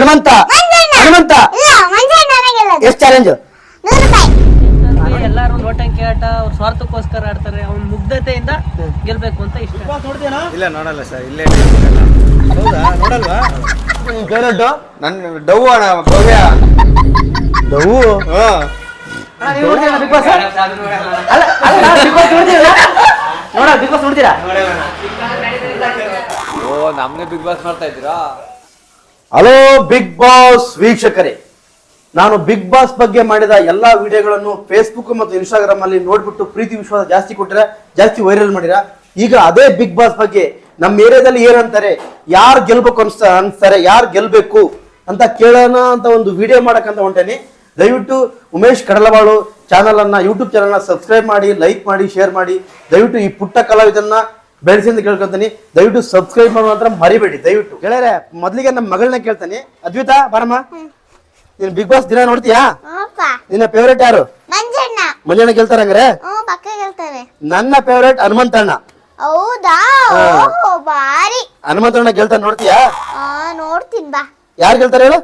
ಹನುಮಂತ. ಹನುಮಂತ. ಎಷ್ಟು ಚಾಲೆಂಜ್ ನೂರು ರೂಪಾಯಿ ಅಂದ್ರೆ ಎಲ್ಲಾರು ನೋಟಂಕಿ ಆಟ ಅವ್ರ ಸ್ವಾರ್ಥಕ್ಕೋಸ್ಕರ ಆಡ್ತಾರೆ. ಅವ್ನ ಮುಗ್ಧತೆಯಿಂದ ಗೆಲ್ಬೇಕು ಅಂತ ಇಷ್ಟ. ಇಲ್ಲ ನೋಡಲ್ಲ ಸರ್ ಇಲ್ಲೇ ಹೌದಾ? ನೋಡಲ್ವಾ? ಫೇವ್ರೇಟ್ ನನ್ನ ಡವ್ ಅಣ್ಣ ಭವ್ಯ. ಡವ್ ಹಾ. Bigg Boss? ಅಲ್ಲ ಅಲ್ಲ ಬಿಗ್ ಬಾಸ್ ನೋಡ್ತೀರಾ? ನೋಡ ಬಿಗ್ ಬಾಸ್ ನೋಡ್ತೀರಾ? ಓ ನಮ್ನೆ ಬಿಗ್ ಬಾಸ್ ಮಾಡ್ತಾ ಇದ್ದೀರಾ? ಹಲೋ ಬಿಗ್ ಬಾಸ್ ವೀಕ್ಷಕರೇ. ನಾನು ಬಿಗ್ ಬಾಸ್ ಬಗ್ಗೆ ಮಾಡಿದ ಎಲ್ಲಾ ವಿಡಿಯೋಗಳನ್ನು ಫೇಸ್ಬುಕ್ ಮತ್ತು ಇನ್ಸ್ಟಾಗ್ರಾಮ್ ಅಲ್ಲಿ ನೋಡ್ಬಿಟ್ಟು ಪ್ರೀತಿ ವಿಶ್ವಾಸ ಜಾಸ್ತಿ ಕೊಟ್ಟರೆ ಜಾಸ್ತಿ ವೈರಲ್ ಮಾಡಿರ? ಈಗ ಅದೇ ಬಿಗ್ ಬಾಸ್ ಬಗ್ಗೆ ನಮ್ಮ ಏರಿಯಾದಲ್ಲಿ ಏನಂತಾರೆ ಯಾರು ಗೆಲ್ಬೇಕು ಅನ್ಸ್ತ ಅನ್ಸ್ತಾರೆ ಯಾರು ಗೆಲ್ಬೇಕು ಅಂತ ಕೇಳೋಣ ಅಂತ ಒಂದು ವಿಡಿಯೋ ಮಾಡಕ್ಕಂತ ಹೊಂಟೇನಿ. ದಯವಿಟ್ಟು ಉಮೇಶ್ ಕಡಲವಾಳು ಚಾನಲ್ ಅನ್ನ ಯೂಟ್ಯೂಬ್ ಚಾನಲ್ನ ಸಬ್ಸ್ಕ್ರೈಬ್ ಮಾಡಿ ಲೈಕ್ ಮಾಡಿ ಶೇರ್ ಮಾಡಿ. ದಯವಿಟ್ಟು ಈ ಪುಟ್ಟ ಕಲಾವಿದನ್ನ ಬೆಳೆಸಿ ಅಂತ ಕೇಳ್ಕೊತೀನಿ ದಯವಿಟ್ಟು ಸಬ್ಸ್ಕ್ರೈಬ್ ಮಾಡೋ ಮಾತ್ರ ಮರಿಬೇಡಿ ದಯವಿಟ್ಟು. ಗೆಳೆಯರೆ ಮೊದಲಿಗೆ ನಮ್ಮ ಮಗಳನ್ನ ಕೇಳ್ತಾನೆ. ಅದ್ವಿತಾ ಬಾರಮ್ಮ. ನೀನು ಬಿಗ್ ಬಾಸ್ ದಿನ ನೋಡ್ತೀಯಾ? ನಿನ್ನ ಫೇವ್ರೇಟ್ ಯಾರು? ಮಂಜಣ್ಣ. ಕೇಳ್ತಾರ ಹಂಗ್ರೆ? ನನ್ನ ಫೇವ್ರೇಟ್ ಹನುಮಂತಣ್ಣ. ಹೌದಾ? ಬಾರಿ ಹನುಮಂತಣ್ಣ ಕೇಳ್ತಾನೆ ನೋಡ್ತೀಯಾ? ಆ ನೋಡ್ತೀನಿ ಬಾ. ಯಾರು ಗೆಲ್ತಾರೆ ಹೇಳು?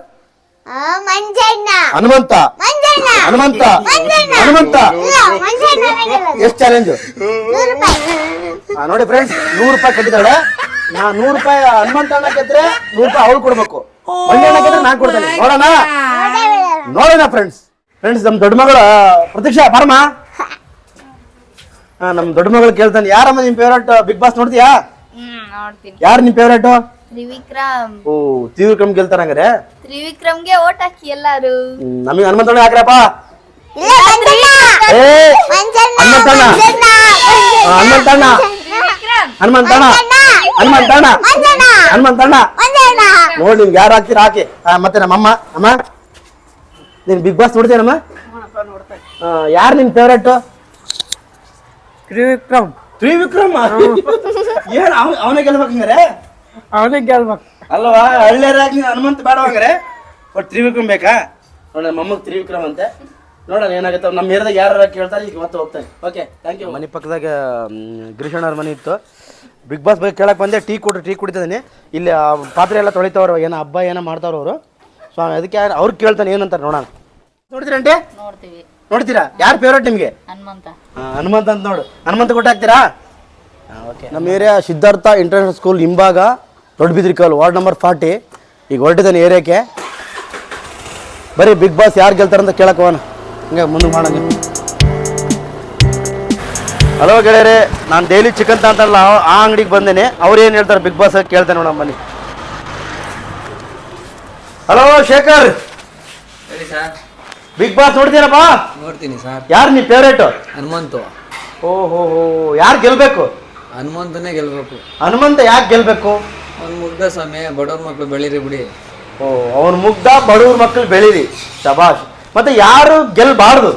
ಹನುಮಂತ. ಅಣ್ಣ ಹನುಮಂತ. ಹನುಮಂತ. ಎಷ್ಟು ಚಾಲೆಂಜ್ ನೋಡಿ ಫ್ರೆಂಡ್ಸ್ ನೂರು ರೂಪಾಯಿ ಕಟ್ಟಿದಾಳೆ ನಾ ನೂರು ರೂಪಾಯಿ ಹನುಮಂತಣ್ಣ ಗೆದ್ರೆ ನೂರು ರೂಪಾಯಿ ಅವ್ಳು ಕೊಡ್ಬೇಕು. ಮಂಜಣ್ಣ ಗೆದ್ರೆ ನಾನ್ ಕೊಡ್ತೇನೆ. ನೋಡೋಣ? ನೋಡೇ ನೋಡೋಣ ಫ್ರೆಂಡ್ಸ್ ಫ್ರೆಂಡ್ಸ್ ನಮ್ ದೊಡ್ಡ ಮಗಳ ಪ್ರತೀಕ್ಷಾ ಬಾರಮ್ಮ ಹಾ ನಮ್ ದೊಡ್ಡ ಮಗಳು ಕೇಳ್ತಾನೆ ಯಾರಮ್ಮ ನಿಮ್ ಫೇವ್ರೇಟ್ ಬಿಗ್ ಬಾಸ್ ನೋಡ್ತೀಯಾ? ನೋಡ್ತೀನಿ. ಯಾರು ನಿಮ್ ಫೇವ್ರೇಟ್ ತ್ರಿವಿಕ್ರಮ್. ಓ ತ್ರಿವಿಕ್ರಮ್ ಗೆಲ್ತಾರ ಹಂಗಾರೆ? ತ್ರಿವಿಕ್ರಮ್ಗೆ ಓಟ್ ಹಾಕಿ ಎಲ್ಲಾರು. ನಮಗೆ ಹನುಮಂತಣ್ಣ ಹಾಕ್ರಪ್ಪ. ಏ ಹನುಮಂತಣ್ಣ ಹನುಮಂತಣ್ಣ. ಹನುಮಂತಣ್ಣ. ಹನುಮಂತಣ್ಣ. ನೋಡಿ ನಿಮ್ಗೆ ಯಾರು ಹಾಕಿರ ಹಾಕಿ. ಆ, ಮತ್ತೆ ನಮ್ಮಮ್ಮ ಅಮ್ಮ ನೀನ್ ಬಿಗ್ ಬಾಸ್ ನೋಡ್ತೀನಮ್ಮ ಯಾರು ನಿನ್ ಫೇವ್ರೇಟ್ ತ್ರಿವಿಕ್ರಮ್. ತ್ರಿವಿಕ್ರಮ್? ಏನ್ ಅವ- ಅವನೇ ಗೆಲ್ಬೇಕಂಗಾರೆ ಅವನೇ ಗೆಲ್ಬೇಕು. ಅಲ್ವಾ? ಹಳ್ಳಿಯರಾಗಿ ನೀನು ಹನುಮಂತ ಬೇಡ ಹಂಗಾರೆ? ಬಟ್ ತ್ರಿವಿಕ್ರಮ್ ಬೇಕಾ? ನೋಡ ನಮ್ಮಮ್ಮ ತ್ರಿವಿಕ್ರಮ್ ಅಂತೆ. ನೋಡೋಣ ಏನಾಗುತ್ತೆ. ನಮ್ಮ ಏರಿಯಾದಾಗ ಯಾರು ಕೇಳ್ತಾರೆ ಈಗ ಮತ್ತೆ ಹೋಗ್ತಾನೆ ಓಕೆ ಥ್ಯಾಂಕ್ ಯು ಮನೆ ಪಕ್ಕದಾಗ ಗಿರೀಶಣ್ಣ ಅವ್ರ ಮನೆ ಇತ್ತು. ಬಿಗ್ ಬಾಸ್ ಬಗ್ಗೆ ಕೇಳಕ್ಕೆ ಬಂದೆ ಟೀ ಕೊಟ್ಟರು ಟೀ ಕುಡಿತಿದ್ದೀನಿ. ಇಲ್ಲಿ ಆ ಪಾತ್ರೆ ಎಲ್ಲ ತೊಳಿತವ್ರು ಏನೋ ಹಬ್ಬ ಏನೋ ಮಾಡ್ತಾವ್ರು ಅವರು. ಸೊ ಅದಕ್ಕೆ ಅವ್ರು ಕೇಳ್ತಾನೆ ಏನಂತಾರೆ ನೋಡೋಣ. ನೋಡ್ತೀರಂటే ನೋಡ್ತೀವಿ. ನೋಡ್ತೀರಾ? ಯಾರು ಫೇವ್ರೇಟ್ ನಿಮಗೆ? ಹನುಮಂತ. ಹನುಮಂತ ಅಂತ ನೋಡು. ಹನುಮಂತ ಕೊಟ್ಟಾಕ್ತೀರಾ? ಓಕೆ ನಮ್ಮ ಏರಿಯಾ ಸಿದ್ಧಾರ್ಥ ಇಂಟರ್ನ್ಯಾಷನಲ್ ಸ್ಕೂಲ್ ಹಿಂಭಾಗ ದೊಡ್ಡಬಿದ್ರಿಕಲ್ ವಾರ್ಡ್ ನಂಬರ್ ಫಾರ್ಟಿ. ಈಗ ಹೊರಟಿದ್ದಾನೆ ಏರಿಯಾಕ್ಕೆ. ಬರೀ ಬಿಗ್ ಬಾಸ್ ಯಾರು ಗೆಲ್ತಾರಂತ ಕೇಳಕ್ಕೆ ಹೋಗೋಣ. ಹಂಗೆ ಮುಂದೆ ಮಾಡೋಣ. ಹಲೋ ಗೆಳೆಯರೆ ನಾನು ಡೈಲಿ ಚಿಕನ್ ತಂತಾರಲ್ಲ ಆ- ಅಂಗಡಿಗೆ ಬಂದೇನೆ. ಅವ್ರು ಏನು ಹೇಳ್ತಾರೆ ಬಿಗ್ ಬಾಸ್ ಕೇಳ್ತೇನೆ ನೋಡಮ್ಮ ಬನ್ನಿ ಹಲೋ ಶೇಖರ್. ಹೇಳಿ ಸರ್. Big boss ನೋಡ್ತೀರಪ್ಪ? ನೋಡ್ತೀನಿ ಸರ್. ಯಾರು ನೀ ಫೇವ್ರೇಟು ಹನುಮಂತ. ಓ ಹೋ ಹೋ ಯಾರು ಗೆಲ್ಬೇಕು? ಹನುಮಂತನೇ ಗೆಲ್ಬೇಕು. ಹನುಮಂತ ಯಾಕೆ ಗೆಲ್ಬೇಕು? ಅವ್ನು ಮುಗ್ಧ ಸ್ವಾಮಿ ಬಡವ್ರ ಮಕ್ಳು ಬೆಳೀರಿ ಬಿಡಿ. ಓ ಅವನ ಮುಗ್ಧ ಬಡವ್ರ ಮಕ್ಕಳು ಬೆಳೀರಿ. ಶಬಾಷ್. ಮತ್ತೆ ಯಾರು ಗೆಲ್ಬಾರ್ದು?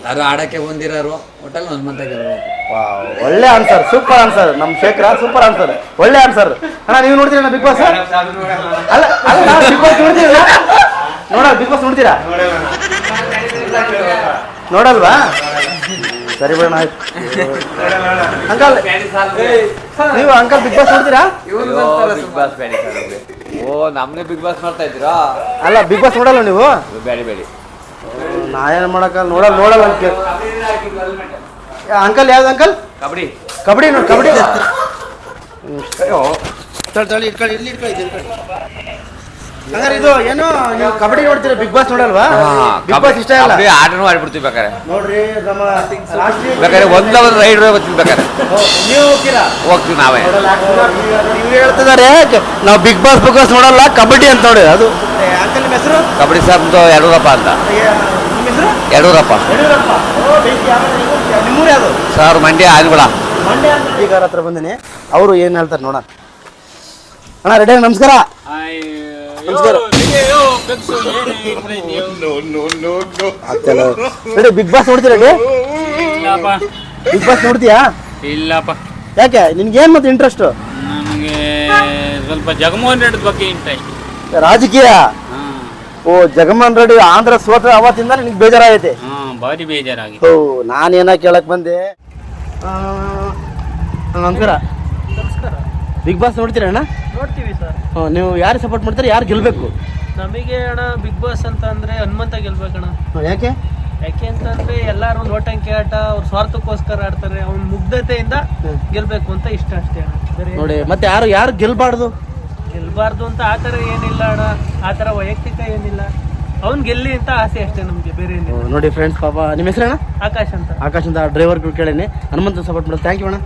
ಎಲ್ಲರೂ ಆಡಕ್ಕೆ ಬಂದಿರೋರು ಒಟ್ಟಲ್ಲಿ ಹನುಮಂತ ಗೆಲ್ಬೇಕು. ವಾವ್, ಒಳ್ಳೆ ಆನ್ಸರ್ ಸೂಪರ್ ಆನ್ಸರ್ ನಮ್ ಶೇಖರ ಸೂಪರ್ ಆನ್ಸರ್ ಒಳ್ಳೆ ಆನ್ಸರ್ ಅಣ್ಣ ನೀವು ನೋಡ್ತೀರಾ ಬಿಗ್ ಬಾಸ್ ಅಲ್ಲ ಅಲ್ಲ ಬಿಗ್ ಬಾಸ್ ನೋಡ್ತೀರಾ ನೋಡ ಬಿಗ್ ಬಾಸ್ ನೋಡ್ತೀರಾ? ನೋಡಲ್ವಾ? ಸರಿ ಬಿಡೋಣ ಆಯ್ತು. ಅಂಕಲ್ ನೀವು ಅಂಕಲ್ ಬಿಗ್ ಬಾಸ್ ನೋಡ್ತೀರಾ ಬಿಗ್ ಬಾಸ್ ಬೇಡಿ ಸರ್ ಓ ನಮ್ನೆ ಬಿಗ್ ಬಾಸ್ ಮಾಡ್ತಾ ಇದ್ದೀರಾ? ಅಲ್ಲ ಬಿಗ್ ಬಾಸ್ ನೋಡಲ್ಲ ನೀವು? ಬೇಡಿ ಬೇಡಿ. ನಾ ಏನು ಮಾಡೋಕ್ಕಲ್ಲ ನೋಡಲ್ಲ ನೋಡಲ್ಲ ಅಂತ ಅಂಕಲ್ ಯಾವ್ದು ಅಂಕಲ್? ಕಬಡ್ಡಿ. ಕಬಡ್ಡಿ ನೋಡಿ ಕಬಡ್ಡಿ. ಅಯ್ಯೋ. ತಳಿ ಇಟ್ಕೊಳ್ಳಿ ಇಲ್ಲಿ ಇಟ್ಕೊಳ್ಳಿ. ಹಂಗಾರೆ ಇದು ಏನು ನೀವು ಕಬಡ್ಡಿ ನೋಡ್ತೀರಾ? ಬಿಗ್ ಬಾಸ್ ನೋಡಲ್ವಾ? ಬಿಗ್ ಬಾಸ್ ಇಷ್ಟ ಇಲ್ಲ. ಕಬಡ್ಡಿ ಆಟನೂ ಆಡ್ಬಿಡ್ತೀವಿ ಬೇಕಾರೆ. ನೋಡ್ರಿ ನಮ್ಮ ರಾಷ್ಟ್ರೀಯ ಬೇಕಾದ್ರೆ ಒಂದ್ ಅವರ್ ರೈಡ್ ಬರ್ತೀವಿ ಬೇಕಾರೆ. ನೀವು ಹೋಗ್ತೀರಾ? ಹೋಗ್ತೀವಿ ನಾವೇ. ನೀವು ಹೇಳ್ತಿದ್ದಾರೆ ನಾವು ಬಿಗ್ ಬಾಸ್ ಬಿಗ್ ಬಾಸ್ ನೋಡಲ್ಲ ಕಬಡ್ಡಿ ಅಂತ ನೋಡಿ ಅದು. ನಿಮ್ಮ ಹೆಸರು? ಕಬಡ್ಡಿ ಸಾಬ್ ಯಡೂರಪ್ಪ ಅಂತ. ನಿಮ್ಮ ಹೆಸರು? ಯಡೂರಪ್ಪ ನಿಮ್ಮೂರು ಯಾವುದು? ಸರ್ ಮಂಡ್ಯ ಆಲ್ಗುಳ ಮಂಡ್ಯ ಹತ್ರ ಬಂದಿನಿ. ಅವರು ಏನು ಹೇಳ್ತಾರೆ ನೋಡೋಣ. ಅಣ್ಣ ರೆಡಿ ನಮಸ್ಕಾರ. ನಮಸ್ಕಾರ. ರೆಡಿ ಬಿಗ್ ಬಾಸ್ ನೋಡ್ತೀರಾ ಇಲ್ಲಪ್ಪ. ಬಿಗ್ ಬಾಸ್ ನೋಡ್ತೀಯಾ? ಇಲ್ಲಪ್ಪ. ಯಾಕೆ? ನಿನ್ಗೆ ಏನ್ ಮತ್ತೆ ಇಂಟ್ರೆಸ್ಟ್ ನಮಗೆ ಸ್ವಲ್ಪ ಜಗನ್ಮೋಹನ್ ರೆಡ್ಡಿ ಬಗ್ಗೆ ಇಂಟ್ರೆಸ್ಟ್ ರಾಜಕೀಯ? ಓ ಜಗನ್ಮೋಹನ್ ರೆಡ್ಡಿ ಆಂಧ್ರ ಸೋತ ಅವತ್ತಿಂದ ನಿನ್ಗೆ ಬೇಜಾರಾಗೈತೆ. ಹಾಂ ಭಾರಿ ಬೇಜಾರಾಗಿ ಓ ನಾನೇನ ಕೇಳಕ್ ಬಂದೆ? ಆ, ನಮಸ್ಕಾರ ಬಿಗ್ ಬಾಸ್ ನೋಡ್ತೀರಾ ಅಣ್ಣ? ನೋಡ್ತೀವಿ ಸರ್. ನೀವು ಯಾರು ಸಪೋರ್ಟ್ ಮಾಡ್ತಾರೆ ಯಾರು ಗೆಲ್ಬೇಕು? ನಮಗೆ ಅಣ್ಣ ಬಿಗ್ ಬಾಸ್ ಅಂತ ಅಂದ್ರೆ ಹನುಮಂತ ಗೆಲ್ಬೇಕಣ್ಣ ಯಾಕೆ? ಯಾಕೆ ಅಂತಂದ್ರೆ ಎಲ್ಲಾರು ನೋಟಂಕಿ ಆಟ ಅವ್ರ ಸ್ವಾರ್ಥಕ್ಕೋಸ್ಕರ ಆಡ್ತಾರೆ ಅವ್ನ ಮುಗ್ಧತೆಯಿಂದ ಗೆಲ್ಬೇಕು ಅಂತ ಇಷ್ಟ ಅಷ್ಟೇ ಅಣ್ಣ. ನೋಡಿ ಮತ್ತೆ ಯಾರು ಯಾರು ಗೆಲ್ಬಾರ್ದು? ಗೆಲ್ಬಾರ್ದು ಅಂತ ಆ ಥರ ಏನಿಲ್ಲ ಅಣ್ಣ. ಆ ಥರ ವೈಯಕ್ತಿಕ ಏನಿಲ್ಲ. ಅವ್ನ್ ಗೆಲ್ಲಿ ಅಂತ ಆಸೆ ಅಷ್ಟೇ ನಮ್ಗೆ ಬೇರೆ ಏನಿಲ್ಲ. ನೋಡಿ ಫ್ರೆಂಡ್ಸ್ ಪಾಪ. ನಿಮ್ಮ ಹೆಸರಣ್ಣ ಅಣ್ಣ? ಆಕಾಶ್ ಅಂತ. ಆಕಾಶ್ ಅಂತ ಡ್ರೈವರ್ ಕೇಳೇನೆ. ಹನುಮಂತ ಸಪೋರ್ಟ್ ಮಾಡೋದು. ಥ್ಯಾಂಕ್ ಯು ಅಣ್ಣ.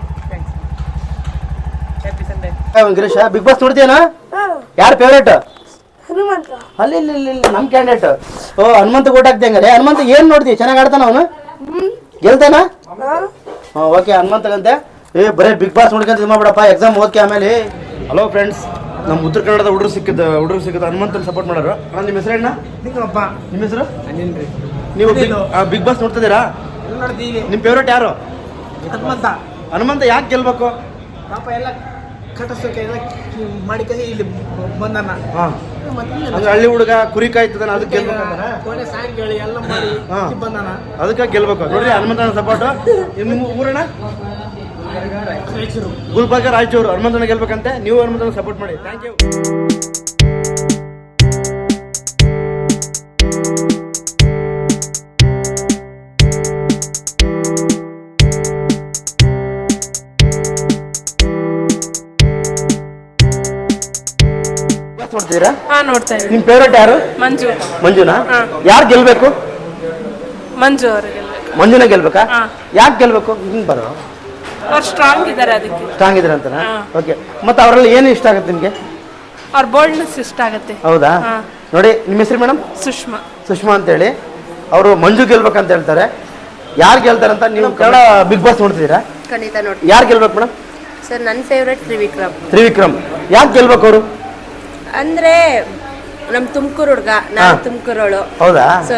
ಗಿರೀಶ ಬಿಗ್ ಬಾಸ್ ನೋಡ್ತೀಯನ? ಯಾರು ಫೇವ್ರೇಟ್ ಅಲ್ಲಿ ಇಲ್ಲಿ ಇಲ್ಲಿ ಇಲ್ಲಿ ನಮ್ಮ ಕ್ಯಾಂಡಿಡೇಟ್ ಓ ಹನುಮಂತ ಓಟ್ ಹಾಕ್ತಿ ಹಂಗಾರೆ ಹನುಮಂತ ಏನ್ ನೋಡ್ತಿ? ಚೆನ್ನಾಗಿ ಆಡ್ತಾನ ಅವನು? ಗೆಲ್ತಾನ? ಹಾಂ. ಓಕೆ ಹನುಮಂತಗಂತೆ. ಏ ಬರೇ ಬಿಗ್ ಬಾಸ್ ನೋಡ್ಕೊಂತ ಇದು ಮಾಡ್ಬಿಡಪ್ಪ. ಎಕ್ಸಾಮ್ ಓದ್ಕೆ ಆಮೇಲೆ. ಹಲೋ ಫ್ರೆಂಡ್ಸ್ ನಮ್ಮ ಉತ್ತರ ಕನ್ನಡದ ಹುಡುಗರು ಸಿಕ್ಕಿದ ಹುಡುಗರು ಸಿಕ್ಕಿದ ಹನುಮಂತನ ಸಪೋರ್ಟ್ ಮಾಡೋರು. ಅಣ್ಣ ನಿಮ್ಮ ಹೆಸರು ಅಣ್ಣ? ನಿಮ್ಮ ಹೆಸರು? ನೀವು ಬಿಗ್ ಬಾಸ್ ನೋಡ್ತಿದ್ದೀರಾ ನಿಮ್ಮ ಫೇವ್ರೇಟ್ ಯಾರು? ಹನುಮಂತ ಯಾಕೆ ಗೆಲ್ಬೇಕು? ಪಾಪ ಎಲ್ಲ ಕಟ್ಟಿಸೋಕೆ ಎಲ್ಲ ಮಾಡಿ ಇಲ್ಲಿ ಬಂದನ. ಹಾಂ. ಅಂದ್ರೆ ಹಳ್ಳಿ ಹುಡುಗ ಕುರಿ ಕಾಯ್ತದನ ಅದಕ್ಕೆ ಗೆಲ್ಬೇಕಂತಾರ ಕೊನೆ ಸಾಯಂಕಾಲ ಎಲ್ಲ ಮಾಡಿ. ಬಂದನ. ಅದಕ್ಕೆ ಗೆಲ್ಬೇಕು. ನೋಡ್ರಿ ಹನುಮಂತನ ಸಪೋರ್ಟ್ ನಿಮ್ಮ ಊರಣ್ಣ? ಗುಲ್ಬರ್ಗ ರಾಯಚೂರು. ಹನುಮಂತನ ಗೆಲ್ಬೇಕಂತೆ. ನೀವು ಹನುಮಂತನ ಸಪೋರ್ಟ್ ಮಾಡಿ. ಥ್ಯಾಂಕ್ ಯು ನೋಡ್ತೀರಾ? ಹಾ ನೋಡ್ತಾ ಇದ್ದೀನಿ ನಿಮ್ ಫೇವ್ರೇಟ್ ಯಾರು? ಮಂಜು. ಮಂಜುನಾ? ಯಾರು ಗೆಲ್ಬೇಕು? ಮಂಜು ಅವರು ಗೆಲ್ಲಬೇಕು ಮಂಜುನ ಗೆಲ್ಬೇಕಾ? ಹಾ. ಯಾಕೆ ಗೆಲ್ಬೇಕು? ಹಿಂಗ್ ಬರೋ. ಅವ್ರು ಸ್ಟ್ರಾಂಗ್ ಇದ್ದಾರೆ ಅದಕ್ಕೆ. ಸ್ಟ್ರಾಂಗ್ ಇದ್ದಾರೆ ಅಂತನಾ? ಹಾ. ಓಕೆ ಮತ್ತೆ ಅವರಲ್ಲಿ ಏನು ಇಷ್ಟ ಆಗುತ್ತೆ ನಿಮಗೆ? ಅವ್ರ ಬೋಲ್ಡ್ನೆಸ್ ಇಷ್ಟ ಆಗುತ್ತೆ. ಹೌದಾ? ಹಾ. ನೋಡಿ ನಿಮ್ಮ ಹೆಸರು ಮೇಡಮ್ ಸುಷ್ಮಾ. ಸುಷ್ಮಾ ಅಂತೇಳಿ. ಅವರು ಮಂಜು ಗೆಲ್ಬೇಕಂತ ಹೇಳ್ತಾರೆ. ಯಾರು ಗೆಲ್ತಾರೆ ಅಂತ ನೀವು ಕನ್ನಡ ಬಿಗ್ ಬಾಸ್ ನೋಡ್ತಿದ್ದೀರಾ? ಖಂಡಿತ ನೋಡಿ ಯಾರು ಗೆಲ್ಬೇಕು ಮೇಡಮ್ ಸರ್ ನನ್ನ ಫೇವ್ರೆಟ್ ತ್ರಿವಿಕ್ರಮ್. ತ್ರಿವಿಕ್ರಮ್. ಯಾಕೆ ಗೆಲ್ಬೇಕು ಅವರು? ಅಂದ್ರೆ ನಮ್ ತುಮಕೂರು ಹುಡ್ಗ ನಾನು. ತುಮಕೂರೋಳು ಹೌದಾ? ಸೊ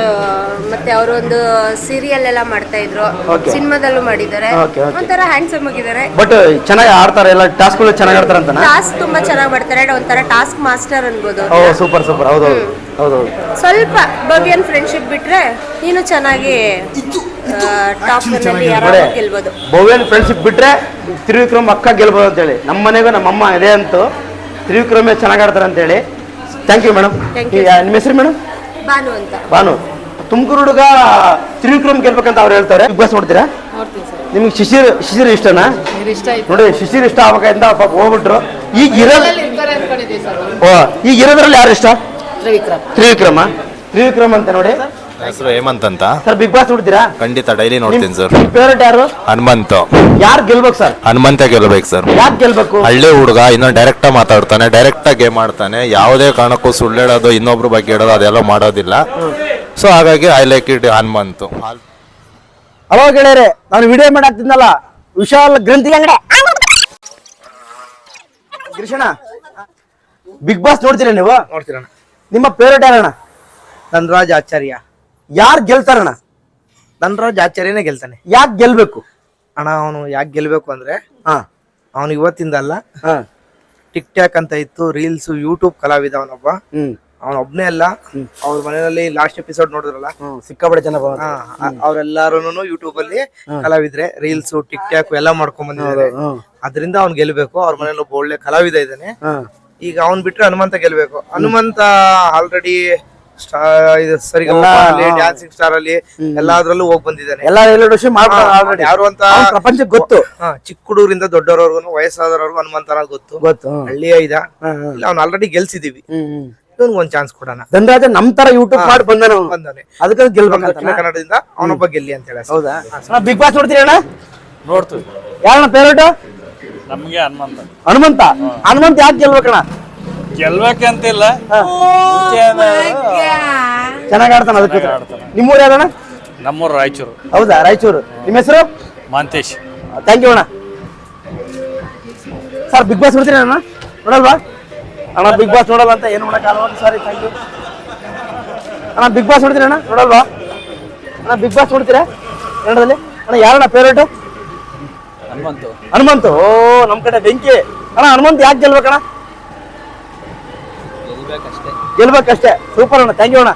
ಮತ್ತೆ ಅವರು ಒಂದು ಸೀರಿಯಲ್ ಎಲ್ಲ ಮಾಡ್ತಾ ಇದ್ರು Okay. ಸಿನಿಮಾದಲ್ಲೂ ಮಾಡಿದ್ದಾರೆ. Okay, okay. ಒಂಥರ ಹ್ಯಾಂಡ್ಸಮ್ ಆಗಿದ್ದಾರೆ. ಬಟ್ ಚೆನ್ನಾಗಿ ಆಡ್ತಾರೆ ಎಲ್ಲ ಟಾಸ್ಕ್ಗಳು ಚೆನ್ನಾಗಿ ಆಡ್ತಾರೆ ಅಂತನಾ? ಟಾಸ್ಕ್ ತುಂಬಾ ಚೆನ್ನಾಗಿ ಮಾಡ್ತಾರೆ. ಒಂಥರ ಟಾಸ್ಕ್ ಮಾಸ್ಟರ್ ಅನ್ಬೋದು. ಓ ಸೂಪರ್ ಸೂಪರ್ ಹೌದು ಹೌದು. ಸ್ವಲ್ಪ ಭವ್ಯನ್ ಫ್ರೆಂಡ್ಶಿಪ್ ಬಿಟ್ರೆ ನೀನು ಚೆನ್ನಾಗಿ ಟಾಪ್ ಅಲ್ಲಿ ಯಾರಾದ್ರೂ ನೋಡಿ ಗೆಲ್ಬೋದು. ಭವ್ಯನ್ ಫ್ರೆಂಡ್ಶಿಪ್ ಬಿಟ್ರೆ ತ್ರಿವಿಕ್ರಮ್ ಅಕ್ಕ ಗೆಲ್ಬೋದು ಅಂತೇಳಿ ನಮ್ಮ ಮನೆಗೂ ನಮ್ಮಮ್ಮ ಇದೆ ಅಂತು ತ್ರಿವಿಕ್ರಮೇ ಚೆನ್ನಾಗಿ ಆಡ್ತಾರೆ ಅಂತೇಳಿ. Thank you madam. ನಿಮ್ಮ ಹೆಸರು ಮೇಡಮ್ ಬಾನು ಅಂತ. ಭಾನು. ತುಮಕೂರು ಹುಡುಗ ತ್ರಿವಿಕ್ರಮ್ ಗೆಲ್ಬೇಕಂತ ಅವ್ರು ಹೇಳ್ತಾರೆ. ಬಿಗ್ ಬಾಸ್ ನೋಡ್ತೀರಾ? ನಿಮ್ಗೆ ಶಿಶಿರ್ ಶಿಶಿರ್ ಇಷ್ಟನಾ? ನೋಡಿ ಶಿಶಿರ್ ಇಷ್ಟ ಆಗ್ಬೇಕಾಯ್ತ ಪಾಪ ಹೋಗ್ಬಿಟ್ರು. ಈಗ ಇರೋದ್ ಓ ಈಗ ಇರೋದ್ರಲ್ಲಿ ಯಾರು ಇಷ್ಟ? ತ್ರಿವಿಕ್ರಮ. ತ್ರಿವಿಕ್ರಮ್. ಅಂತ ನೋಡಿ. ಹೆಸರು ಹೇಮಂತ್ ಅಂತ. ಸರ್ ಬಿಗ್ ಬಾಸ್ ನೋಡ್ತೀರಾ? ಖಂಡಿತ ಡೈಲಿ ನೋಡ್ತೀನಿ ಸರ್ ಫೇವರೇಟ್ ಯಾರು? ಹನುಮಂತ. ಯಾರು ಗೆಲ್ಬೇಕು ಸರ್ ಹನುಮಂತ ಗೆಲ್ಬೇಕು ಸರ್ ಯಾಕೆ ಗೆಲ್ಬೇಕು? ಹಳ್ಳಿ ಹುಡುಗ ಇನ್ನೊಂದು ಡೈರೆಕ್ಟ್ ಮಾತಾಡ್ತಾನೆ ಡೈರೆಕ್ಟ್ ಆಗಿ ಗೇಮ್ ಆಡ್ತಾನೆ ಯಾವುದೇ ಕಾರಣಕ್ಕೂ ಸುಳ್ಳು ಹೇಳೋದು ಇನ್ನೊಬ್ರ ಬಗ್ಗೆ ಹೇಳೋದು ಅದೆಲ್ಲ ಮಾಡೋದಿಲ್ಲ. ಸೊ ಹಾಗಾಗಿ I like it Hanumanthu. Hello ಗೆಳೆಯರೆ ನಾನು ವಿಡಿಯೋ ಮಾಡಾಕ್ತಿದ್ನಲ್ಲ? ವಿಶಾಲ್ ಗ್ರಂಥಿ ಅಂಗಡಿ. ಕೃಷ್ಣ ಬಿಗ್ ಬಾಸ್ ನೋಡ್ತೀರಾ ನೀವು? ನೋಡ್ತೀರಣ್ಣ. ನಿಮ್ಮ ಫೇವ್ರೇಟ್ ಯಾರಣ್ಣ? ಧನರಾಜ್ ಆಚಾರ್ಯ. ಯಾರು ಗೆಲ್ತಾರಣ್ಣ ಧನರಾಜ್ ಆಚಾರ್ಯನೇ ಗೆಲ್ತಾನೆ. ಯಾಕೆ ಗೆಲ್ಬೇಕು? ಅಣ್ಣ ಅವನು ಯಾಕೆ ಗೆಲ್ಬೇಕು ಅಂದ್ರೆ ಹಾ. ಅವನು ಇವತ್ತಿಂದ ಅಲ್ಲ ಹಾ. ಟಿಕ್ ಟಾಕ್ ಅಂತ ಇತ್ತು ರೀಲ್ಸ್ ಯೂಟ್ಯೂಬ್ ಕಲಾವಿದ ಅವನೊಬ್ಬ. ಹ್ಮ್. ಅವನ ಒಬ್ನೇ ಅಲ್ಲ ಅವ್ರ ಮನೆಯಲ್ಲಿ ಲಾಸ್ಟ್ ಎಪಿಸೋಡ್ ನೋಡಿದ್ರಲ್ಲ? ಸಿಕ್ಕಾಪಟ್ಟೆ ಜನ ಬಂದ್ರು. ಅವರೆಲ್ಲಾರು ಯೂಟ್ಯೂಬ್ ಅಲ್ಲಿ ಕಲಾವಿದ್ರೆ ರೀಲ್ಸ್ ಟಿಕ್ ಟಾಕ್ ಎಲ್ಲ ಮಾಡ್ಕೊಂಡ್ ಬಂದಿದ್ದಾರೆ. ಅದರಿಂದ ಅವ್ನ್ ಗೆಲ್ಬೇಕು ಅವ್ರ ಮನೇಲಿ ಒಬ್ಬ ಒಳ್ಳೆ ಕಲಾವಿದ ಇದ್ದಾನೆ. ಹಾ. ಈಗ ಅವ್ನ್ ಬಿಟ್ರೆ ಹನುಮಂತ ಗೆಲ್ಬೇಕು. ಹನುಮಂತ ಆಲ್ರೆಡಿ ಎಲ್ಲ- ಡ್ಯಾನ್ಸಿಂಗ್ ಸ್ಟಾರ್ ಅಲ್ಲಿ ಎಲ್ಲಾದ್ರಲ್ಲೂ ಹೋಗ್ ಬಂದಿದ್ದಾನೆ. ಎಲ್ಲ ಎರಡು ವರ್ಷ ಹಾ, ಯಾರು ಅಂತ ಪ್ರಪಂಚಕ್ಕೆ ಗೊತ್ತು. ಚಿಕ್ಕ ಹುಡುಗರಿಂದ ದೊಡ್ಡವರವರೆಗೂ ವಯಸ್ಸಾದವರೆಗೂ ಹನುಮಂತನ ಗೊತ್ತು. ಗೊತ್ತು. ಹಳ್ಳಿಯ ಇದ. ಇಲ್ಲ ಅವ್ನ ಆಲ್ರೆಡಿ ಗೆಲ್ಸಿದೀವಿ. ಇವನ್ಗೆ ಒಂದ್ ಚಾನ್ಸ್ ಕೊಡೋಣ. ಧನರಾಜ ನಮ್ ತರ ಯೂಟ್ಯೂಬ್ ಮಾಡಿ ಬಂದಾನ ಅವ್ನು. ಬಂದಾನೆ. ಅದಕ್ಕೆ ಗೆಲ್ಬೇಕು ಕನ್ನಡದಿಂದ ಅವನೊಬ್ಬ ಗೆಲ್ಲಿ ಅಂತ ಹೇಳಿ. ಹೌದಾ? ಬಿಗ್ ಬಾಸ್ ನೋಡ್ತೀರಿ ಅಣ್ಣ? ನೋಡ್ತೀವಿ. ಯಾರಣ್ಣ ಫೇವ್ರೇಟ್ ನಮಗೆ ಹನುಮಂತ. ಹನುಮಂತ? ಹನುಮಂತ ಯಾಕೆ ಗೆಲ್ಬೇಕಣ್ಣ? ಗೆಲ್ಬೇಕೆ ಅಂತಿಲ್ಲ ಚೆನ್ನಾಗಿ ಆಡ್ತಾನ ಅದಕ್ಕೆ ನಿಮ್ಮೂರು ಯಾರಣ್ಣ ನಮ್ಮೂರು ರಾಯಚೂರು. ಹೌದಾ ರಾಯಚೂರು. ನಿಮ್ಮ ಹೆಸರು? ಮಾಂತೇಶ್. ಥ್ಯಾಂಕ್ ಯು ಅಣ್ಣ. ಸರ್ ಬಿಗ್ ಬಾಸ್ ನೋಡ್ತೀರಾ ಅಣ್ಣ? ನೋಡಲ್ವಾ? ಅಣ್ಣ ಬಿಗ್ ಬಾಸ್ ನೋಡಲ್ಲ ಅಂತ ಏನು ಮಾಡೋಕ್ಕಾಗಲ್ಲ ಸಾರಿ ಥ್ಯಾಂಕ್ ಯು ಅಣ್ಣ ಬಿಗ್ ಬಾಸ್ ನೋಡ್ತೀರಾ ಅಣ್ಣ? ನೋಡಲ್ವಾ? ಅಣ್ಣ ಬಿಗ್ ಬಾಸ್ ನೋಡ್ತೀರಾ? ಕನ್ನಡದಲ್ಲಿ? ಅಣ್ಣ ಯಾರಣ್ಣ ಫೇವ್ರೇಟು ಹನುಮಂತು. ಹನುಮಂತು. ಓ ನಮ್ಮ ಕಡೆ ಬೆಂಕಿ. ಅಣ್ಣ ಹನುಮಂತ್ ಯಾಕೆ ಗೆಲ್ಬೇಕಣ್ಣ? ಗೆಲ್ಬೇಕಷ್ಟೇ. ಸೂಪರ್ ಅಣ್ಣ. ಥ್ಯಾಂಕ್ ಯು ಅಣ್ಣ.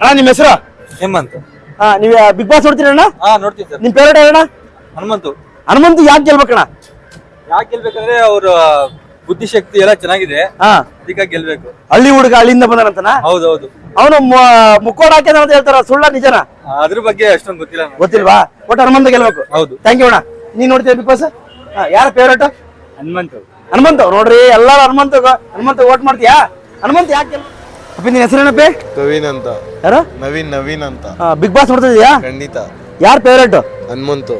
ಅಣ್ಣ ನಿಮ್ಮ ಹೆಸರು? ಹೇಮಂತ್. ಹಾ ನೀವು ಬಿಗ್ ಬಾಸ್ ನೋಡ್ತೀರಾ ಅಣ್ಣ? ಹಾ ನೋಡ್ತೀನಿ ಸರ್. ನಿಮ್ಮ ಫೇವ್ರೇಟ್ ಅಣ್ಣ? ಹನುಮಂತು. ಹನುಮಂತ್ ಯಾಕೆ ಗೆಲ್ಬೇಕಣ್ಣ? ಯಾಕೆ ಗೆಲ್ಬೇಕಂದ್ರೆ ಅವ್ರ ಬುದ್ಧಿಶಕ್ತಿ ಎಲ್ಲ ಚೆನ್ನಾಗಿದೆ. ಹಾ. ಗೆಲ್ಬೇಕು. ಹಳ್ಳಿ ಹುಡುಗ ಹಳ್ಳಿಯಿಂದ ಬಂದನಂತನ? ಹೌದೌದು. ಅವನು ಮುಕ್ಕೋಡ ಹಾಕ್ಯಾನ ಅಂತ ಹೇಳ್ತಾರ. ಸುಳ್ಳ ನಿಜನ? ಅದ್ರ ಬಗ್ಗೆ ಅಷ್ಟೊಂದು ಗೊತ್ತಿಲ್ಲ ನಂಗೆ. ಗೊತ್ತಿಲ್ವಾ? ಒಟ್ಟು ಹನುಮಂತ ಗೆಲ್ಬೇಕು. ಹೌದು. ಥ್ಯಾಂಕ್ ಯು ಅಣ್ಣ. ನೀನ್ ನೋಡ್ತೀಯ ಬಿಗ್ ಬಾಸ್ ಯಾರ ಫೇವ್ರೇಟ್ ಹನುಮಂತ. ಹನುಮಂತ. ನೋಡ್ರಿ ಎಲ್ಲಾರು ಹನುಮಂತ ಹನುಮಂತ ಓಟ್ ಮಾಡ್ತೀಯಾ? ಹನುಮಂತ ಯಾಕೆ ಅಪ್ಪ ನಿನ್ನ ಹೆಸರೇನಪ್ಪಿ ನವೀನ್ ಅಂತ. ಯಾರು? ನವೀನ್ ನವೀನ್ ಅಂತ. ಬಿಗ್ ಬಾಸ್ ನೋಡ್ತಿದ್ಯಾ ಖಂಡಿತ. ಯಾರ ಫೇವ್ರೇಟ್ ಹನುಮಂತು.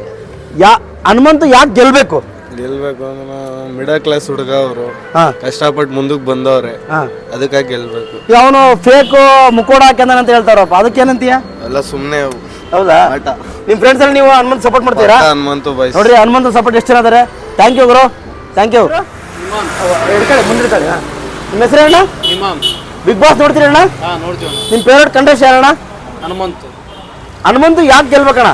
ಯಾ ಹನುಮಂತ ಯಾಕೆ ಗೆಲ್ಬೇಕು? ಗೆಲ್ಬೇಕು ಅಂದ್ರೆ ಮಿಡಲ್ ಕ್ಲಾಸ್ ಹುಡುಗ ಅವರು. ಹಾ. ಕಷ್ಟಪಟ್ಟು ಮುಂದಕ್ಕೆ ಬಂದವ್ರೆ. ಹಾ. ಅದಕ್ಕಾಗಿ ಗೆಲ್ಬೇಕು. ಅವನು ಫೇಕ್ ಮುಕ್ಕೋಡ ಹಾಕ್ಯಾನ ಅಂತ ಹೇಳ್ತಾರಪ್ಪ. ಅದಕ್ಕೇನಂತೀಯ ಎಲ್ಲ ಸುಮ್ಮನೆ ಹೌದಾ? ಆಟ. ನಿಮ್ಮ ಫ್ರೆಂಡ್ಸ್ ಅಲ್ಲಿ ನೀವು ಹನುಮಂತ ಸಪೋರ್ಟ್ ಮಾಡ್ತೀರಾ? ಹನುಮಂತು ಬಾಯ್ಸ್ ನೋಡ್ರಿ ಹನುಮಂತ ಸಪೋರ್ಟ್ ಎಷ್ಟು ಜನ ಇದಾರೆ? ಥ್ಯಾಂಕ್ ಯು ಗುರು. ಥ್ಯಾಂಕ್ ಯು ಎರಡು ಕಡೆ ಹಾ. ನಿಮ್ಮ ಹೆಸರು ಅಣ್ಣ ಬಿಗ್ ಬಾಸ್ ನೋಡ್ತೀರಿ ಅಣ್ಣ? ಹಾ ನೋಡ್ತೀವಿ ನಿಮ್ ಫೇವ್ರೇಟ್ ಕಂಟೆಸ್ಟ್ ಯಾರಣ್ಣ ಹನುಮಂತು. ಹನುಮಂತು ಯಾಕೆ ಗೆಲ್ಬೇಕಣ್ಣ?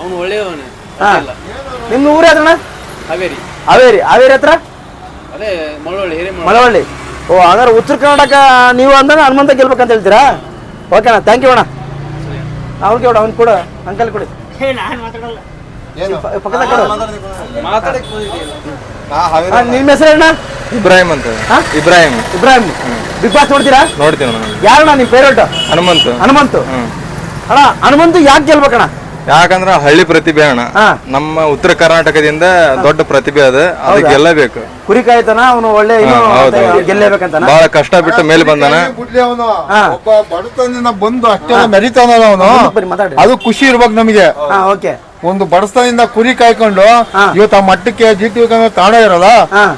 ಅವನು ಒಳ್ಳೆಯವನೇ. ಹಾ. ನಿಮ್ಮ ಊರು ಯಾವ್ದಣ್ಣ ಹಾವೇರಿ. ಹಾವೇರಿ. ಹಾವೇರಿ ಹತ್ರ? ಅದೇ ಮಳವಳ್ಳಿ ಮಳವಳ್ಳಿ. ಓ ಹಂಗಾರೆ ಉತ್ತರ ಕರ್ನಾಟಕ ನೀವು ಅಂದ್ರೆ ಹನುಮಂತ ಗೆಲ್ಬೇಕಂತ ಹೇಳ್ತೀರಾ? ಓಕೆ ಅಣ್ಣ ಥ್ಯಾಂಕ್ ಯು ಅಣ್ಣ. ಅವ್ರಿಗೆ ಕೊಡು ಅವ್ನು ಕೊಡು ಅಂಕಲ್ ಕೊಡಿ. ಹೇ ನಾನು ಕೊಡು ಹಾ, ನಿಮ್ಮ ಹೆಸರು ಅಣ್ಣ? ಇಬ್ರಾಹಿಂ ಅಂತ. ಹಾ? ಇಬ್ರಾಹಿಂ. ಇಬ್ರಾಹಿಂ. ಬಿಗ್ ಬಾಸ್ ನೋಡ್ತೀರಾ? ನೋಡ್ತೀವಿ ಯಾರಣ್ಣ ನಿಮ್ಮ ಫೇವ್ರೇಟ್ ಹನುಮಂತ. ಹನುಮಂತು? ಅಣ್ಣ ಹನುಮಂತು ಯಾಕೆ ಗೆಲ್ಬೇಕಣ್ಣ? ಯಾಕಂದ್ರ ಹಳ್ಳಿ ಪ್ರತಿಭೆ ಅಣ್ಣ. ನಮ್ಮ ಉತ್ತರ ಕರ್ನಾಟಕದಿಂದ ದೊಡ್ಡ ಪ್ರತಿಭೆ ಅದ. ಅದು ಗೆಲ್ಲಬೇಕು. ಕುರಿ ಕಾಯ್ತಾನ ಅವನು ಒಳ್ಳೆ ಗೆಲ್ಲೇಬೇಕಂತ. ಬಹಳ ಕಷ್ಟ ಬಿಟ್ಟು ಮೇಲೆ ಬಂದಾನ. ಅವನು? ಹಾ. ಒಬ್ಬ ಬಡತನದಿಂದ ಬಂದು ಅಷ್ಟೆಲ್ಲ ಮೆರಿತಾನ ಅವನು? ಅದು ಖುಷಿ ಇರ್ಬೇಕು ನಮಗೆ. ಓಕೆ. ಒಂದು ಬಡಸ್ತದಿಂದ ಕುರಿ ಕಾಯ್ಕೊಂಡು. ಇವತ್ತು ಆ ಮಟ್ಟಕ್ಕೆ ಜಿ ಟಿ ತಾಣ ಇರಲ್ಲ?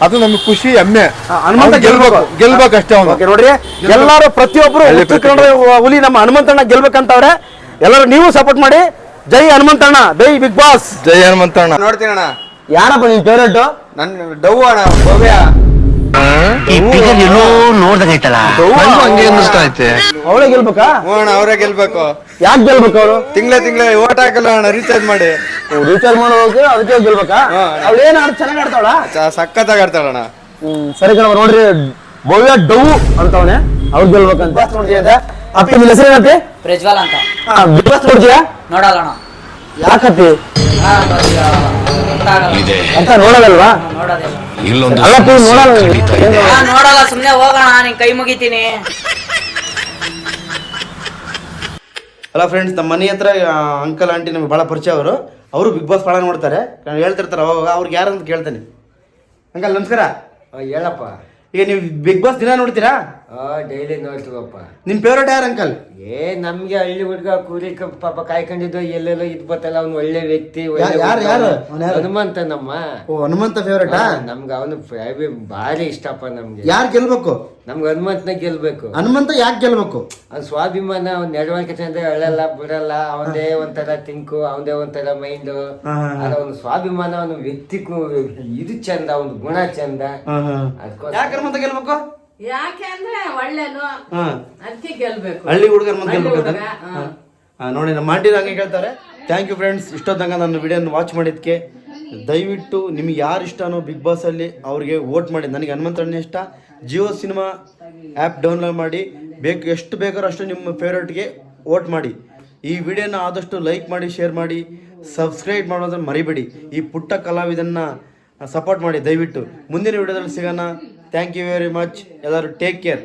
ಅದು ನಮ್ಗೆ ಖುಷಿ ಹೆಮ್ಮೆ. ಹನುಮಂತ ಗೆಲ್ಬೇಕು ಗೆಲ್ಬೇಕು. ಅಷ್ಟೇ ಅವನು. ಓಕೆ ನೋಡ್ರಿ. ಎಲ್ಲಾರು ಪ್ರತಿಯೊಬ್ರು ಕನ್ನಡ ಹುಲಿ ನಮ್ಮ ಹನುಮಂತಣ್ಣ ಗೆಲ್ಬೇಕಂತವ್ರೆ. ಎಲ್ಲರೂ ನೀವು ಸಪೋರ್ಟ್ ಮಾಡಿ. ಜೈ ಹನುಮಂತಣ್ಣ ಜೈ ಬಿಗ್ ಬಾಸ್ ಜೈ ಹನುಮಂತಣ್ಣ ನೋಡ್ತೀನಣ್ಣ. ಯಾರಪ್ಪ ನಿನ್ ಫೇವ್ರೇಟ್ ನನ್ ಡವ್ ಅಣ್ಣ ಭವ್ಯ. ಹಂಗೆ ಅನ್ನಿಸ್ತಾ ಐತೆ. ಅವಳೇ ಗೆಲ್ಬೇಕಾ? ಹ್ಞೂ ಅಣ್ಣ ಅವರೇ ಗೆಲ್ಬೇಕು. ಯಾಕೆ ಗೆಲ್ಬೇಕು ಅವರು? ತಿಂಗಳ ತಿಂಗಳ ಓಟ್ ಹಾಕಲ್ಲ ಅಣ್ಣ ರೀಚಾರ್ಜ್ ಮಾಡಿ. ರೀಚಾರ್ಜ್ ಮಾಡೋಕೆ ಅದಕ್ಕೆ ಗೆಲ್ಬೇಕಾ? ಹಾ. ಅವಳು ಏನ್ ಆಡ್ ಚೆನ್ನಾಗಿ ಆಡ್ತಾವಳ? ಸಖತ್ತಾಗಿ ಆಡ್ತಾಳಣ್ಣ ಹ್ಮ್ ಸರಿ ಕಣ ನೋಡ್ರಿ ಭವ್ಯ ಡೌ ಅಂತವನೆ. ಅವ್ರು ಗೆಲ್ಬೇಕಂತ. ಅಪ್ಪಿ ಅಪ್ಪ ನಿನ್ನ ಹೆಸರು ಏನಂತೆ ಪ್ರಜ್ವಲ್ ಅಂತ. ಬಿಗ್ ಬಾಸ್ ನೋಡ್ತೀಯಾ? ನೋಡಲ್ಲ ಅಣ್ಣ. ಯಾಕತ್ತಿ ಅಂತ ನೋಡೋದಲ್ವಾ? ನೋಡಲ್ಲ. ಏನು? ನೋಡಲ್ಲ ಸುಮ್ನೆ ಹೋಗೋಣ ನಿನ್ ಕೈ ಮುಗಿತೀನಿ. ಅಲ್ಲ ಫ್ರೆಂಡ್ಸ್ ನಮ್ಮ ಮನೆ ಹತ್ರ ಅಂಕಲ್ ಆಂಟಿ ನಮಗೆ ಭಾಳ ಪರಿಚಯ ಅವರು. ಅವರು ಬಿಗ್ ಬಾಸ್ ಭಾಳ ನೋಡ್ತಾರೆ ಹೇಳ್ತಿರ್ತಾರೆ ಅವಾಗ ಅವ್ರಿಗೆ ಯಾರು ಅಂತ ಕೇಳ್ತೇನೆ. ಅಂಕಲ್ ನಮಸ್ಕಾರ. ಹೇಳಪ್ಪ. ಈಗ ನೀವು ಬಿಗ್ ಬಾಸ್ ದಿನ ನೋಡ್ತೀರಾ? ಡೈಲಿ ನೋಡ್ತೀವಪ್ಪ ನಿಮ್ಮ ಫೇವ್ರೇಟ್ ಯಾರು ಅಂಕಲ್ ಏ ನಮ್ಗೆ ಹಳ್ಳಿ ಹುಡುಗ ಕೂಲಿ ಕ- ಪಾಪ ಕಾಯ್ಕೊಂಡಿದ್ದು ಎಲ್ಲೆಲ್ಲೋ ಇದ್ ಬತ್ತಲ್ಲ ಅವ್ನು ಒಳ್ಳೆ ವ್ಯಕ್ತಿ ಒಳ್ಳೆ ಯಾ- ಯಾರು- ಹುಡ್ಗ. ಯಾರು? ಅವ್ನ್. ಯಾರು? ಹನುಮಂತ ನಮ್ಮ. ಓ ಹನುಮಂತ ಫೇವ್ರೇಟಾ ನಮ್ಗೆ ಅವನು ಭಾರಿ ಇಷ್ಟಪ್ಪ ನಮ್ಗೆ. ಯಾರು ಗೆಲ್ಬೇಕು? ನಮ್ಗೆ ಹನುಮಂತನ ಗೆಲ್ಬೇಕು. ಹನುಮಂತ ಯಾಕೆ ಗೆಲ್ಬೇಕು? ಅವ್ನ ಸ್ವಾಭಿಮಾನ ಅವ್ನ ನಡವಳಿಕೆ ಚಂದ ಹೇಳಲ್ಲ ಬಿಡಲ್ಲ ಅವನದೇ ಒಂಥರ ತಿಂಕು ಅವನದೇ ಒಂಥರ ಮೈಂಡ್ ಹಾ, ಹಾ, ಹಾ. ಸ್ವಾಭಿಮಾನ ಅವನ ವ್ಯಕ್ತಿಗೂ ಇದು ಚಂದ ಅವನ ಗುಣ ಚಂದ. ಅದಕ್ಕೋಸ್ಕರ ಹನುಮಂತ ಗೆಲ್ಬೇಕು? ಯಾಕೆ ಅಂದ್ರೆ ಒಳ್ಳೆನು. ಹಾ. ಅದಕ್ಕೆ ಗೆಲ್ಬೇಕು. ಹಳ್ಳಿ ಹುಡುಗರ ಮತ್ತೆ ಗೆಲ್ಬೇಕಂತ? ಹಾ, ನೋಡಿ ನಮ್ಮ ಆಂಟಿ ಹಂಗೆ ಹೇಳ್ತಾರೆ ಥ್ಯಾಂಕ್ ಯು ಫ್ರೆಂಡ್ಸ್ ಇಷ್ಟೊತ್ತಂಗ ನನ್ನ ವಿಡಿಯೋನ ವಾಚ್ ಮಾಡಿದ್ದಕ್ಕೆ ದಯವಿಟ್ಟು ನಿಮ್ಗೆ ಯಾರು ಇಷ್ಟನೋ ಬಿಗ್ ಬಾಸಲ್ಲಿ ಅವ್ರಿಗೆ ವೋಟ್ ಮಾಡಿ. ನನಗೆ ಹನುಮಂತಣ್ಣ ಇಷ್ಟ. ಜಿಯೋ ಸಿನಿಮಾ ಆ್ಯಪ್ ಡೌನ್ಲೋಡ್ ಮಾಡಿ. ಬೇಕು ಎಷ್ಟು ಬೇಕಾದ್ರೂ ಅಷ್ಟು ನಿಮ್ಮ ಫೇವ್ರೇಟ್ಗೆ ವೋಟ್ ಮಾಡಿ. ಈ ವಿಡಿಯೋನ ಆದಷ್ಟು ಲೈಕ್ ಮಾಡಿ ಶೇರ್ ಮಾಡಿ. ಸಬ್ಸ್ಕ್ರೈಬ್ ಮಾಡೋದನ್ನು ಮರಿಬೇಡಿ. ಈ ಪುಟ್ಟ ಕಲಾವಿದನ್ನು ಸಪೋರ್ಟ್ ಮಾಡಿ ದಯವಿಟ್ಟು. ಮುಂದಿನ ವಿಡಿಯೋದಲ್ಲಿ ಸಿಗೋಣ. ಥ್ಯಾಂಕ್ ಯು ವೆರಿ ಮಚ್ ಎಲ್ಲರೂ ಟೇಕ್ ಕೇರ್